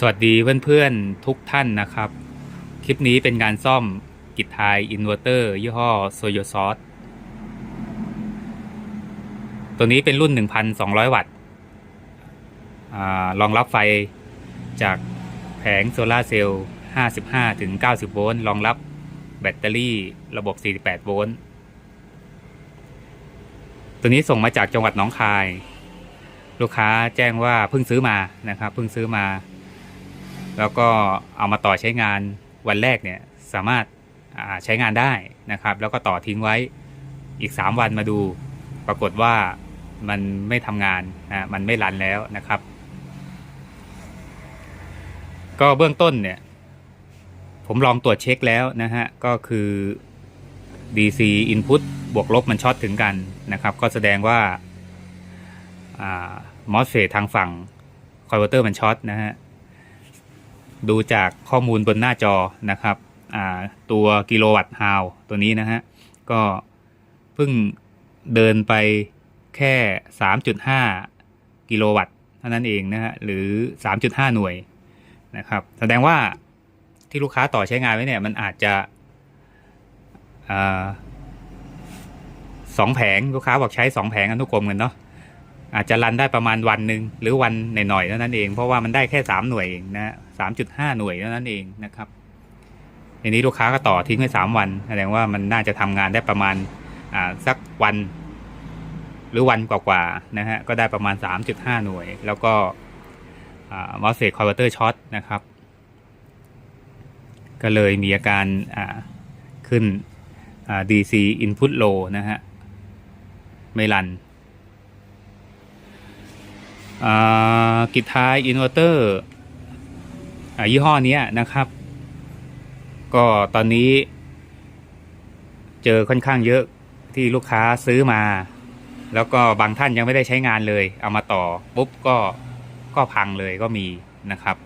สวัสดีเพื่อนๆทุกท่านนะครับ คลิปนี้เป็นการซ่อมกิจทายอินเวอร์เตอร์ยี่ห้อโซโยซอสตัวนี้เป็นรุ่น 1,200 วัตต์รองรับไฟจากแผงโซลาเซลล์ 55 ถึง 90 โวลต์รองรับแบตเตอรี่ระบบ 48 โวลต์ตัวนี้ส่งมาจากจังหวัดหนองคาย ลูกค้าแจ้งว่าเพิ่งซื้อมานะครับเพิ่งซื้อมา แล้วก็เอามาต่อใช้งานวันแรกเนี่ยสามารถใช้งานได้นะครับ แล้วก็ต่อทิ้งไว้อีก 3 วันมาดู ปรากฏว่ามันไม่ทำงานนะมันไม่รันแล้วนะครับ ก็เบื้องต้นเนี่ยผมลองตรวจเช็คแล้วนะฮะ ก็คือ DC input บวกลบมันช็อตถึงกันนะครับ ก็แสดงว่าอ่ามอสเฟททางฝั่งคอนเวอร์เตอร์มันช็อตนะฮะ ดูจากข้อมูลบนหน้าจอนะครับตัวกิโลวัตต์ฮาวตัวนี้นะฮะ ก็เพิ่งเดินไปแค่ 3.5 กิโลวัตต์เท่านั้นเองนะฮะ หรือ 3.5 หน่วยนะครับ แสดงว่าที่ลูกค้าต่อใช้งานไว้เนี่ย มันอาจจะอสองแผงลูกค้าบอกใช้สองแผงอนุกรมกันเนาะ อาจจะรันได้ประมาณวันหนึ่งหรือวันหน่อยๆเท่านั้นเอง เพราะว่ามันได้แค่สามหน่วยเองนะสามจุดห้าหน่วยเท่านั้นเองนะครับทีนี้ลูกค้าก็ต่อทิ้งไว้สามวันแสดงว่ามันน่าจะทำงานได้ประมาณอ่าสักวัน หรือวันกว่าๆนะฮะก็ได้ประมาณ 3.5 หน่วย แล้วก็มอสเฟตคอนเวอร์เตอร์ช็อตนะครับ ก็เลยมีอาการอ่าขึ้นอ่า DC input low นะฮะไม่รัน กิจท้ายอินเวอร์เตอร์ยี่ห้อนี้นะครับ ก็ตอนนี้ เจอค่อนข้างเยอะที่ลูกค้าซื้อมา แล้วก็บางท่านยังไม่ได้ใช้งานเลย เอามาต่อปุ๊บก็ก็พังเลยก็มีนะครับ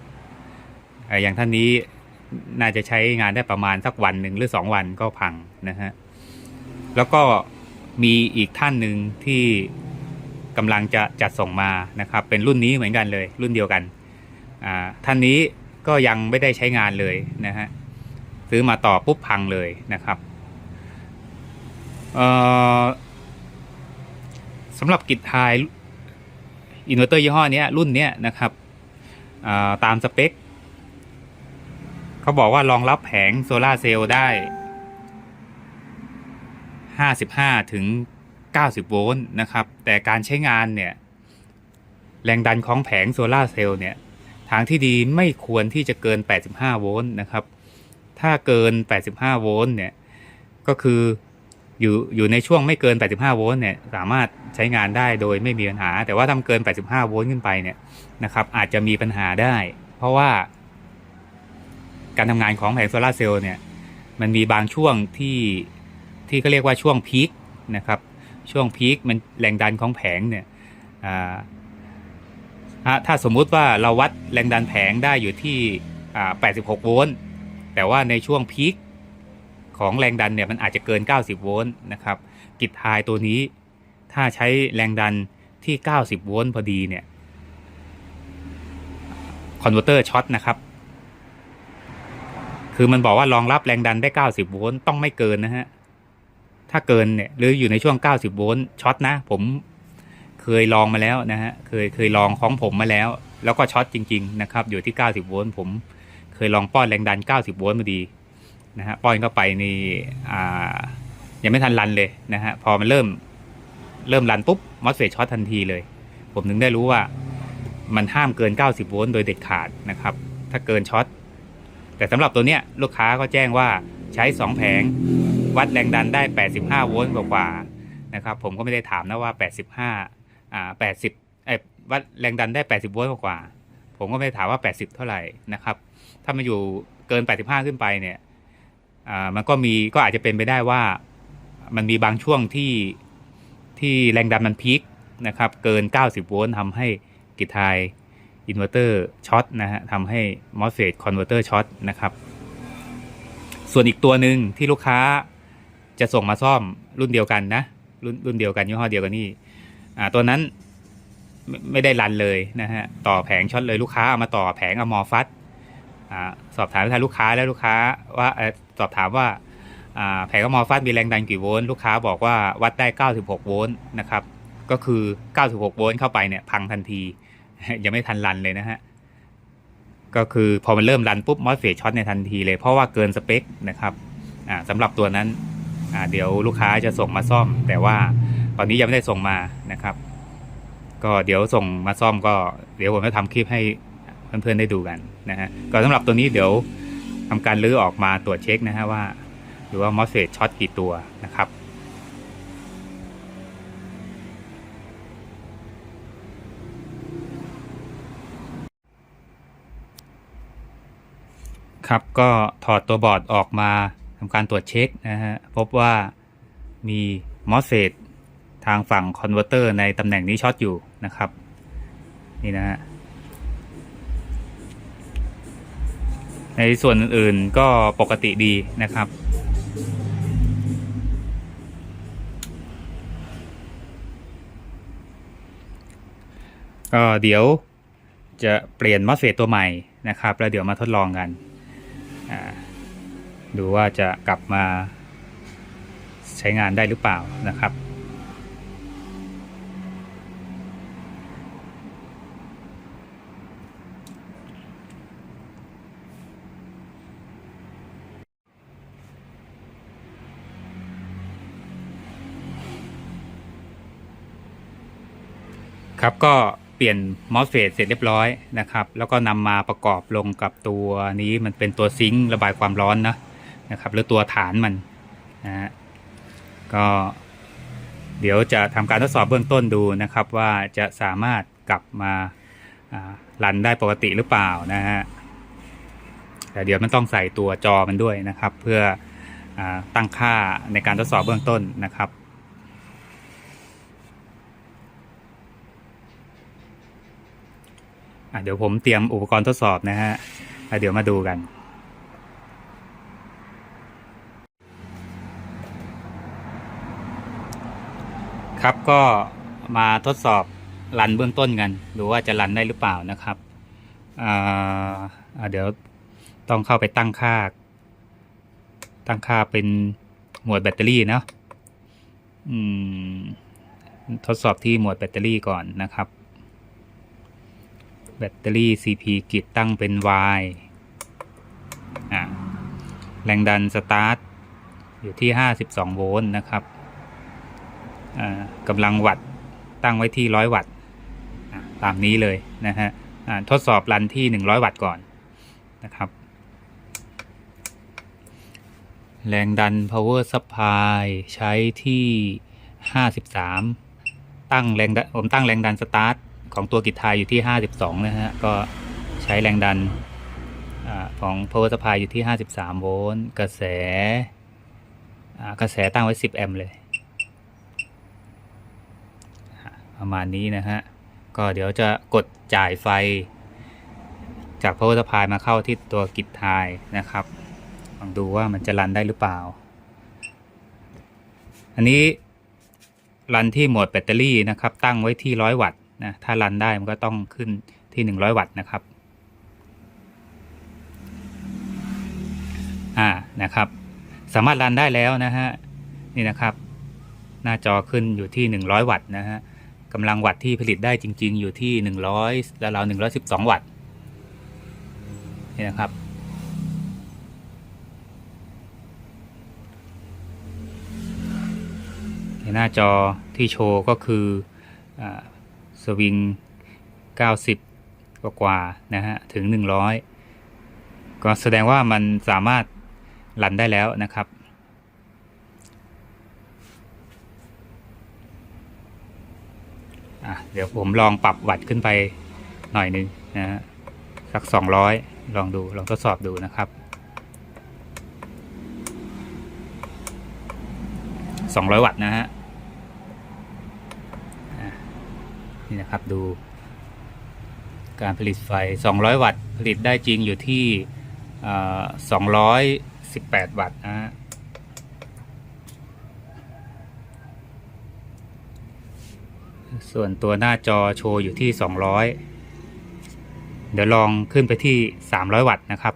อย่างท่านนี้น่าจะใช้งานได้ประมาณสักวันหนึ่งหรือสองวันก็พังนะฮะแล้วก็มีอีกท่านหนึ่งที่ กำลังจะจัดส่งมานะครับ เป็นรุ่นนี้เหมือนกันเลย รุ่นเดียวกันท่านนี้ก็ยังไม่ได้ใช้งานเลยนะฮะซื้อมาต่อปุ๊บพังเลยนะครับสำหรับกิจทายอินเวอร์เตอร์ยี่ห้อนี้รุ่นนี้นะครับาตามสเปคเขาบอกว่ารองรับแผงโซลาเซลล์ได้ 55 ถึง 90 โวลต์นะครับ แต่การใช้งานเนี่ย แรงดันของแผงโซลาเซลล์เนี่ย ทางที่ดีไม่ควรที่จะเกิน 85 โวลต์นะครับ ถ้าเกิน 85 โวลต์เนี่ย ก็คืออยู่อยู่ในช่วงไม่เกิน 85 โวลต์เนี่ย สามารถใช้งานได้โดยไม่มีปัญหา แต่ว่าถ้าเกิน 85 โวลต์ขึ้นไปเนี่ยนะครับ อาจจะมีปัญหาได้ เพราะว่า การทำงานของแผงโซลาเซลล์เนี่ย มันมีบางช่วงที่ที่เขาเรียกว่าช่วงพีคนะครับ ช่วงพีคมันแรงดันของแผงเนี่ยอ่าอะถ้าสมมุติว่าเราวัดแรงดันแผงได้อยู่ที่ 86 โวลต์แต่ว่าในช่วงพีคของแรงดันเนี่ยมันอาจจะเกิน 90 โวลต์นะครับกิจทายตัวนี้ถ้าใช้แรงดันที่ 90 โวลต์พอดีเนี่ยคอนเวอร์เตอร์ช็อตนะครับ คือมันบอกว่ารองรับแรงดันได้ 90 โวลต์ต้องไม่เกินนะฮะ ถ้าเกินเนี่ยหรืออยู่ในช่วง 90 โวลต์ช็อตนะ ผมเคยลองมาแล้วนะฮะเคยเคยลองของผมมาแล้ว แล้วก็ช็อตจริง ๆ นะครับ อยู่ที่ 90 โวลต์ผมเคยลองป้อนแรงดัน 90 โวลต์มาดีนะฮะป้อนเข้าไปในอ่ายังไม่ทันรันเลยนะฮะพอมันเริ่มเริ่มรันปุ๊บมอสเฟตช็อตทันทีเลย ผมถึงได้รู้ว่ามันห้ามเกิน 90 โวลต์โดยเด็ดขาดนะครับ ถ้าเกินช็อตแต่สำหรับตัวเนี้ยลูกค้าก็แจ้งว่าใช้ 2 แผง วัดแรงดันได้ 85 โวลต์กว่าๆนะครับ ผมก็ไม่ได้ถามนะว่า 85 อ่า 80เอ้วัดแรงดันได้ 80 โวลต์กว่าๆผมก็ไม่ได้ถามว่า 80 เท่าไหร่นะครับ ถ้ามันอยู่เกิน 85 ขึ้นไปเนี่ย อ่า มันก็มีก็อาจจะเป็นไปได้ว่า มันมีบางช่วงที่ที่แรงดันมันพีคนะครับ เกิน 90 โวลต์ทำให้กิทายอินเวอร์เตอร์ช็อตนะฮะทำให้มอสเฟตคอนเวอร์เตอร์ช็อตนะครับ ส่วนอีกตัวหนึ่งที่ลูกค้า จะส่งมาซ่อมรุ่นเดียวกันนะ รุ่นรุ่นเดียวกันยี่ห้อเดียวกันนี่อ่าตัวนั้นไม่ไม่ได้รันเลยนะฮะต่อแผงช็อตเลยลูกค้าเอามาต่อแผงอมอฟัสอ่าสอบถามทางลูกค้าแล้วลูกค้าว่าสอบถามว่าอ่าแผงอมอฟัสมีแรงดันกี่โวลต์ลูกค้าบอกว่าวัดได้ 96 โวลต์นะครับก็คือ 96 โวลต์เข้าไปเนี่ยพังทันที ยังไม่ทันรันเลยนะฮะก็คือพอมันเริ่มรันปุ๊บมอสเฟตช็อตในทันทีเลยเพราะว่าเกินสเปคนะครับอ่าสำหรับตัวนั้น เดี๋ยวลูกค้าจะส่งมาซ่อม แต่ว่าตอนนี้ยังไม่ได้ส่งมานะครับ ก็เดี๋ยวส่งมาซ่อมก็เดี๋ยวผมจะทำคลิปให้เพื่อนๆได้ดูกันนะฮะก็สำหรับตัวนี้เดี๋ยวทำการรื้อออกมาตรวจเช็คนะฮะว่า หรือว่ามอสเฟตช็อตกี่ตัวนะครับครับก็ถอดตัวบอร์ดออกมา ทำการตรวจเช็คนะฮะพบว่ามีมอสเฟตทางฝั่งคอนเวอร์เตอร์ในตำแหน่งนี้ช็อตอยู่นะครับ นี่นะฮะในส่วนอื่นๆก็ปกติดีนะครับ ก็เดี๋ยวจะเปลี่ยนมอสเฟตตัวใหม่นะครับ แล้วเดี๋ยวมาทดลองกันอ่า ดูว่าจะกลับมาใช้งานได้หรือเปล่านะครับ ครับก็เปลี่ยนมอสเฟตเสร็จเรียบร้อยนะครับ แล้วก็นำมาประกอบลงกับตัวนี้มันเป็นตัวซิงค์ระบายความร้อนนะ นะครับ หรือตัวฐานมันนะฮะก็เดี๋ยวจะทำการทดสอบเบื้องต้นดูนะครับ ว่าจะสามารถกลับมาอ่ารันได้ปกติหรือเปล่านะฮะแต่เดี๋ยวมันต้องใส่ตัวจอมันด้วยนะครับ เพื่ออตั้งค่าในการทดสอบเบื้องต้นนะครับเดี๋ยวผมเตรียมอุปกรณ์ทดสอบนะฮะเดี๋ยวมาดูกัน ครับก็มาทดสอบรันเบื้องต้นกัน ดูว่าจะรันได้หรือเปล่านะครับเดี๋ยวต้องเข้าไปตั้งค่า ตั้งค่าเป็นหมวดแบตเตอรี่เนาะทดสอบที่หมวดแบตเตอรี่ก่อนนะครับ แบตเตอรี่ CP กิจตั้งเป็น Y แรงดันสตาร์ทอยู่ที่ 52 โวลต์นะครับ กำลังวัตต์ตั้งไว้ที่ 100 วัตต์ตามนี้เลยนะฮะทดสอบรันที่ 100 วัตต์ก่อนนะครับ แรงดัน power supply ใช้ที่ 53 ตั้งแรงดันผมตั้งแรงดันสตาร์ทของตัวกิจทายอยู่ที่ 52 นะฮะ ก็ใช้แรงดันอของ power supply อยู่ที่ 53 โวลต์ กระแสกระแสตั้งไว้ 10 แอมป์เลยอ่า ประมาณนี้นะฮะ ก็เดี๋ยวจะกดจ่ายไฟ จาก power supply มาเข้าที่ตัวกิจทายนะครับลองดูว่ามันจะรันได้หรือเปล่า อันนี้รันที่โหมดแบตเตอรี่นะครับ ตั้งไว้ที่100วัตต์นะถ้ารันได้มันก็ต้องขึ้นที่100วัตต์นะครับอ่านะครับ สามารถรันได้แล้วนะฮะนี่นะครับ หน้าจอขึ้นอยู่ที่ 100 วัตต์นะฮะ กำลังวัตต์ที่ผลิตได้จริง ๆ อยู่ที่ 100แล้วเรา112 วัตต์นี่นะครับในหน้าจอที่โชว์ก็คืออสวิง 90 กว่ากว่าๆนะฮะ ถึง 100 ก็แสดงว่ามันสามารถรันได้แล้วนะครับ อะเดี๋ยวผมลองปรับวัตต์ขึ้นไปหน่อยนึงนะฮะสัก 200 ลองดูลองทดสอบดูนะครับ 200 วัตต์นะฮะนี่นะครับดู การผลิตไฟ 200 วัตต์ผลิตได้จริงอยู่ที่เอ่อ218 วัตต์นะฮะ ส่วนตัวหน้าจอโชว์อยู่ที่ 200 เดี๋ยวลองขึ้นไปที่ 300 วัตต์นะครับ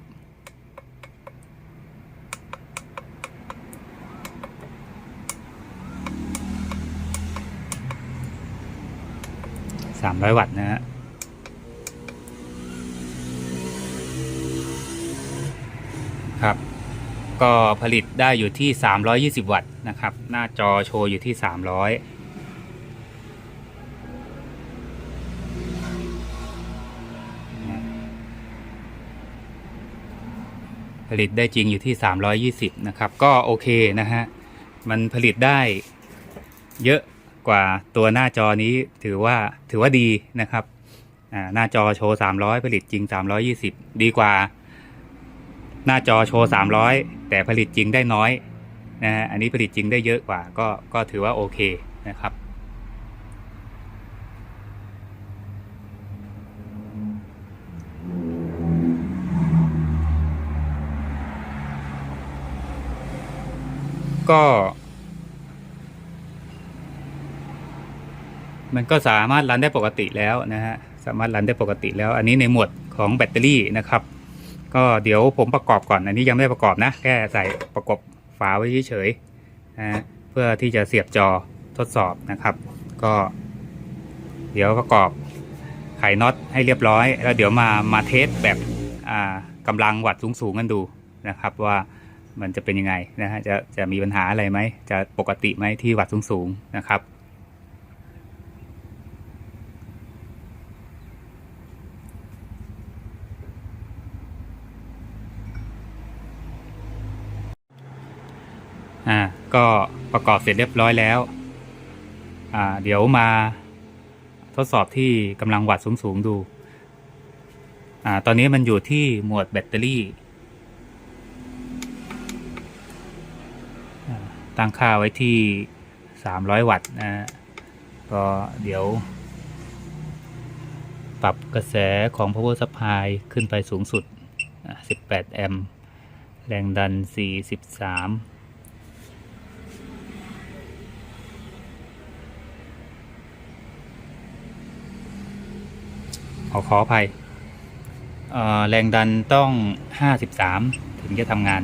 300 วัตต์นะฮะครับ ก็ผลิตได้อยู่ที่ 320 วัตต์นะครับ หน้าจอโชว์อยู่ที่ 300 ลิตได้จริงอยู่ที่ 320 นะครับ ก็โอเคนะฮะ มันผลิตได้เยอะกว่าตัวหน้าจอนี้ถือว่าถือว่าดีนะครับอ่าหน้าจอโชว์ 300 ผลิตจริง 320 ดีกว่า หน้าจอโชว์ 300 แต่ผลิตจริงได้น้อยนะฮะ อันนี้ผลิตจริงได้เยอะกว่าก็ก็ถือว่าโอเคนะครับ ก็ มันก็สามารถรันได้ปกติแล้วนะฮะสามารถรันได้ปกติแล้ว อันนี้ในหมวดของแบตเตอรี่นะครับ ก็เดี๋ยวผมประกอบก่อน อันนี้ยังไม่ได้ประกอบนะ แค่ใส่ประกบฝาไว้เฉยๆนะเพื่อที่จะเสียบจอทดสอบนะครับ ก็ เดี๋ยวประกอบไขน็อตให้เรียบร้อย แล้วเดี๋ยวมามาเทสแบบอ่ากำลังวัดสูงๆกันดูนะครับว่า มันจะเป็นยังไงนะฮะจะจะมีปัญหาอะไรไหม จะปกติไหมที่วัดสูงๆนะครับอ่าก็ประกอบเสร็จเรียบร้อยแล้วอ่าเดี๋ยวมาทดสอบที่กำลังวัดสูงๆดูอ่าตอนนี้มันอยู่ที่หมวดแบตเตอรี่อ่า ตั้งค่าไว้ที่ 300 วัตต์นะฮะก็เดี๋ยว ปรับกระแสของ power supply ขึ้นไปสูงสุดอ่า18 แอมป์แรงดัน 43ขอขออภัยแรงดันต้อง 53 ถึงจะทำงาน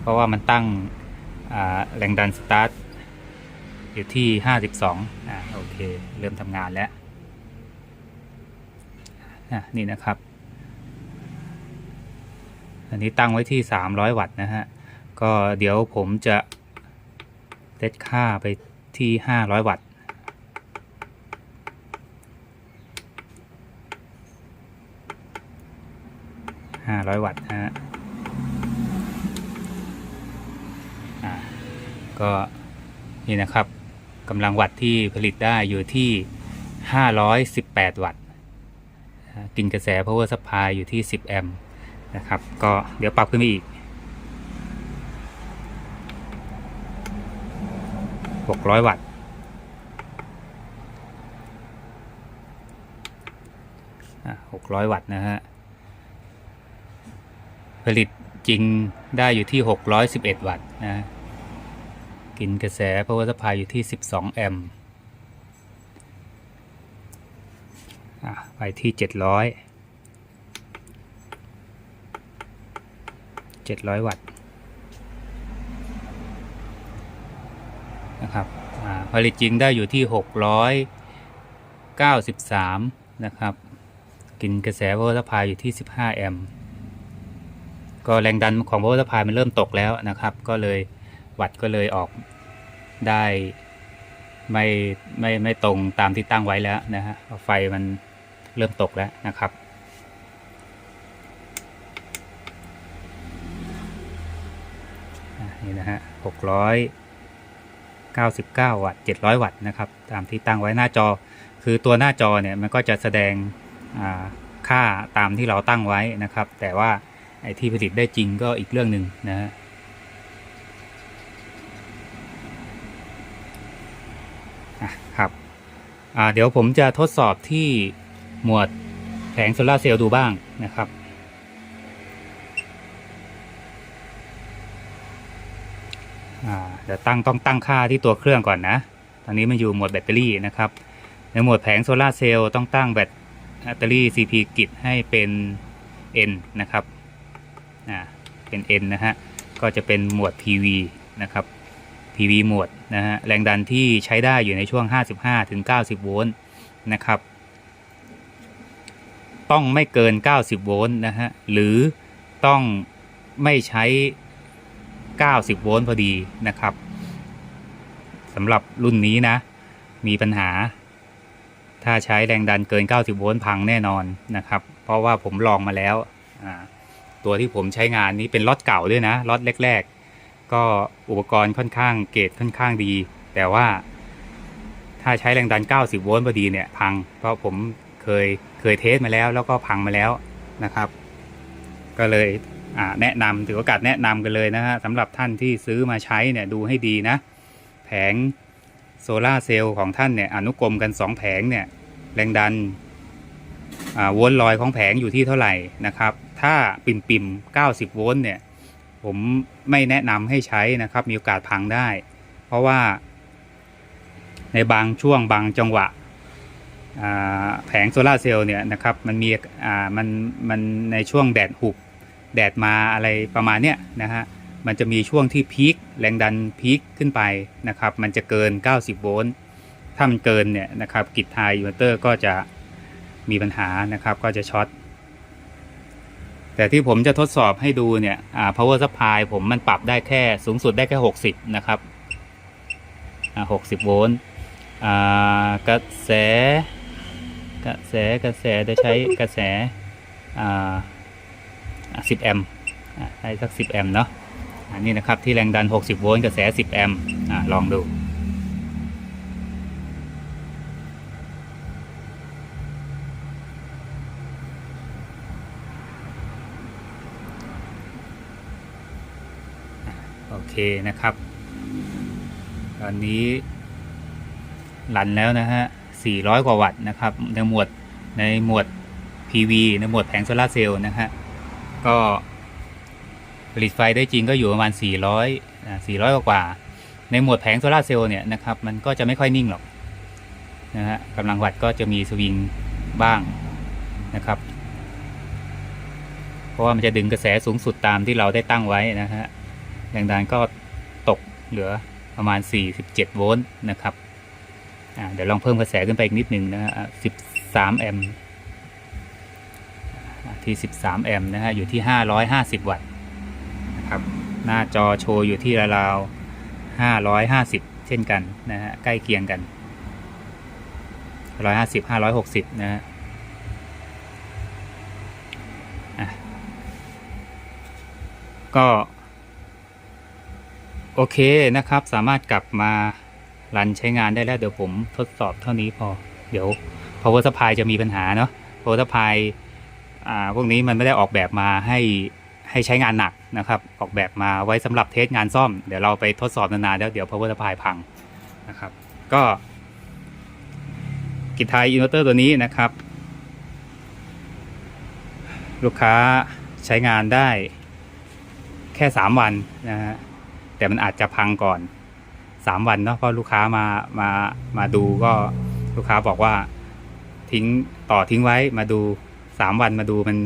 เพราะว่ามันตั้ง แรงดันสตาร์ทอยู่ที่ 52อ่าโอเค เริ่มทำงานแล้วนี่นะครับ อันนี้ตั้งไว้ที่ 300 วัตต์นะฮะ ก็เดี๋ยวผมจะเซตค่าไปที่ 500 วัตต์ห้าร้อยวัตต์นะฮะ อ่า ก็นี่นะครับกำลังวัตต์ที่ผลิตได้อยู่ที่ห้าร้อยสิบแปดวัตต์ กินกระแส power supply อยู่ที่สิบแอมป์นะครับ ก็เดี๋ยวปรับขึ้นไปอีกหกร้อยวัตต์อ่าหกร้อยวัตต์นะฮะ ผลิตจริงได้อยู่ที่ 611 วัตต์นะ กินกระแส power supply อยู่ที่ 12 แอมป์ไปที่ 700 700 วัตต์นะครับผลิตจริงได้อยู่ที่ 693 นะครับ กินกระแส power supply อยู่ที่ 15 แอมป์ก็แรงดันของ power supply มันเริ่มตกแล้วนะครับ ก็เลย วัดก็เลยออกได้ไม่ไม่ไม่ตรงตามที่ตั้งไว้แล้วนะฮะเพราะไฟมันเริ่มตกแล้วนะครับ นี่นะฮะหกร้อยเก้าสิบเก้าวัตต์เจ็ดร้อยวัตต์นะครับ ตามที่ตั้งไว้หน้าจอ คือตัวหน้าจอเนี่ยมันก็จะแสดงอ่าค่าตามที่เราตั้งไว้นะครับ แต่ว่าไอ้ที่ผลิตได้จริงก็อีกเรื่องหนึ่งนะฮะครับอ่า เดี๋ยวผมจะทดสอบที่หมวดแผงโซลาเซลล์ดูบ้างนะครับเดี๋ยวตั้งต้องตั้งค่าที่ตัวเครื่องก่อนนะ ตอนนี้มันอยู่หมวดแบตเตอรี่นะครับ ในหมวดแผงโซลาเซลล์ต้องตั้งแบตเตอรี่ CP กิจให้เป็น N นะครับ เป็น N นะฮะ ก็จะเป็นหมวด PV นะครับ PV โหมดนะฮะแรงดันที่ใช้ได้อยู่ในช่วง 55ถึง90 โวลต์นะครับ ต้องไม่เกิน 90 โวลต์นะฮะหรือต้องไม่ใช้ 90 โวลต์พอดีนะครับสำหรับรุ่นนี้นะ มีปัญหา ถ้าใช้แรงดันเกิน 90 โวลต์พังแน่นอนนะครับ เพราะว่าผมลองมาแล้ว ตัวที่ผมใช้งานนี้เป็นล็อตเก่าด้วยนะล็อตแรก ๆ ก็อุปกรณ์ค่อนข้างเกรดค่อนข้างดี แต่ว่า ถ้าใช้แรงดัน 90 โวลต์พอดีเนี่ยพังเพราะผมเคยเคยเทสมาแล้ว แล้วก็พังมาแล้วนะครับ ก็เลยแนะนำถือโอกาสแนะนำกันเลยนะฮะสำหรับท่านที่ซื้อมาใช้เนี่ยดูให้ดีนะ แผงโซลาร์เซลล์ของท่านเนี่ยอนุกรมกัน 2 แผงเนี่ยแรงดันอ่าโวลต์ลอยของแผงอยู่ที่เท่าไหร่นะครับ ถ้าปิ่มปิ่มๆ90 โวลต์เนี่ย ผมไม่แนะนำให้ใช้นะครับ มีโอกาสพังได้ เพราะว่า ในบางช่วงบางจังหวะแผงโซลาเซลล์เนี่ยนะครับมันมีมันมันในช่วงแดดหุบแดดมาอะไรประมาณเนี้ยนะฮะมันจะมีช่วงที่พีคแรงดันพีคขึ้นไปนะครับ มันจะเกิน 90 โวลต์ถ้ามันเกินเนี่ยนะครับกิจไทยอินเวอร์เตอร์ก็จะมีปัญหานะครับ ก็จะช็อต แต่ที่ผมจะทดสอบให้ดูเนี่ยอ่า power supply ผมมันปรับได้แค่สูงสุดได้แค่ 60 นะครับอ่า60 โวลต์อ่ากระแส กระแสกระแสจะใช้กระแสอ่าสิบแอมป์อ่าให้สักสิบแอมป์เนาะอันนี้นะครับที่แรงดัน 60 โวลต์กระแส 10 แอมป์ลองดู โอเค นะครับ ตอนนี้รันแล้วนะฮะ 400 กว่าวัตต์นะครับ ในหมวดในหมวด PV ในหมวดแผงโซลาร์เซลล์นะฮะ ก็ผลิตไฟได้จริงก็อยู่ประมาณ 400 400 กว่าในหมวดแผงโซลาร์เซลล์เนี่ยนะครับ มันก็จะไม่ค่อยนิ่งหรอกนะฮะกำลังวัตต์ก็จะมีสวิงบ้างนะครับ เพราะว่ามันจะดึงกระแสสูงสุดตามที่เราได้ตั้งไว้นะฮะ แรงดันก็ตกเหลือประมาณ 47 โวลต์นะครับเดี๋ยวลองเพิ่มกระแสขึ้นไปอีกนิดหนึ่งนะฮะสิบสามแอมป์ที่สิบสามแอมป์นะฮะ อยู่ที่ห้าร้อยห้าสิบวัตต์นะครับ หน้าจอโชว์อยู่ที่ราวๆห้าร้อยห้าสิบเช่นกันนะฮะ ใกล้เคียงกันร้อยห้าสิบห้าร้อยหกสิบนะฮะก็ โอเคนะครับ สามารถกลับมารันใช้งานได้แล้ว เดี๋ยวผมทดสอบเท่านี้พอ เดี๋ยว power supply จะมีปัญหาเนาะ power supply อ่าพวกนี้มันไม่ได้ออกแบบมาให้ให้ใช้งานหนักนะครับ ออกแบบมาไว้สำหรับเทสงานซ่อม เดี๋ยวเราไปทดสอบนานๆแล้วเดี๋ยว power supply พังนะครับ ก็กิจไทยอินเวอร์เตอร์ตัวนี้นะครับ ลูกค้าใช้งานได้แค่ 3 วันนะฮะ แต่มันอาจจะพังก่อน 3 วันเนาะเพราะลูกค้ามามามาดูก็ลูกค้าบอกว่าทิ้งต่อทิ้งไว้มาดู 3 วันมาดูมัน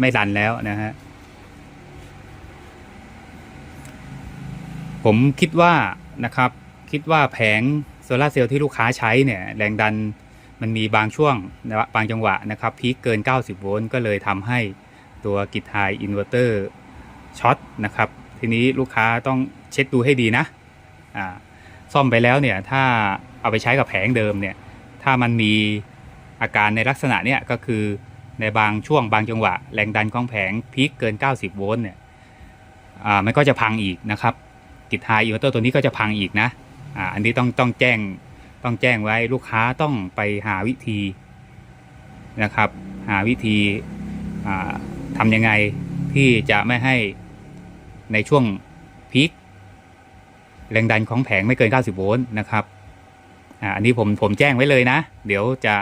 ไม่รันแล้วนะฮะผมคิดว่านะครับคิดว่าแผงโซลาเซลล์ที่ลูกค้าใช้เนี่ยแรงดันมันมีบางช่วงนะบางจังหวะนะครับพีคเกิน 90 โวลต์ก็เลยทำให้ตัวกิจไฮอินเวอร์เตอร์ช็อตนะครับ ทีนี้ลูกค้าต้องเช็คดูให้ดีนะอ่าซ่อมไปแล้วเนี่ยถ้าเอาไปใช้กับแผงเดิมเนี่ยถ้ามันมีอาการในลักษณะเนี้ยก็คือในบางช่วงบางจังหวะ แรงดันของแผงพีคเกิน 90 โวลต์เนี่ยอ่ามันก็จะพังอีกนะครับกิจไฮอินเวอร์เตอร์ตัวนี้ก็จะพังอีกนะอ่าอันนี้ต้องต้องแจ้งต้องแจ้งไว้ลูกค้าต้องไปหาวิธีนะครับ หาวิธีทำยังไงที่จะไม่ให้ ในช่วงพีคแรงดันของแผงไม่เกิน 90 โวลต์นะครับอ่าอันนี้ผมผมแจ้งไว้เลยนะ เดี๋ยวจะ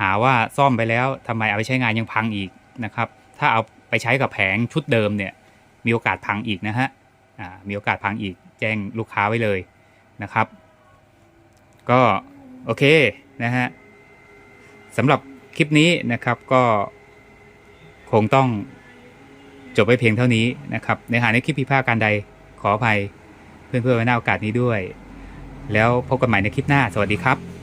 หาว่าซ่อมไปแล้วทำไมเอาไปใช้งานยังพังอีกนะครับ ถ้าเอาไปใช้กับแผงชุดเดิมเนี่ย มีโอกาสพังอีกนะฮะอ่ามีโอกาสพังอีกแจ้งลูกค้าไว้เลยนะครับ ก็โอเคนะฮะสำหรับคลิปนี้นะครับก็คงต้อง จบไปเพียงเท่านี้นะครับในหาในคลิปพิพาทการใดขออภัย เพื่อนๆไว้หน้าโอกาสนี้ด้วย แล้วพบกันใหม่ในคลิปหน้า สวัสดีครับ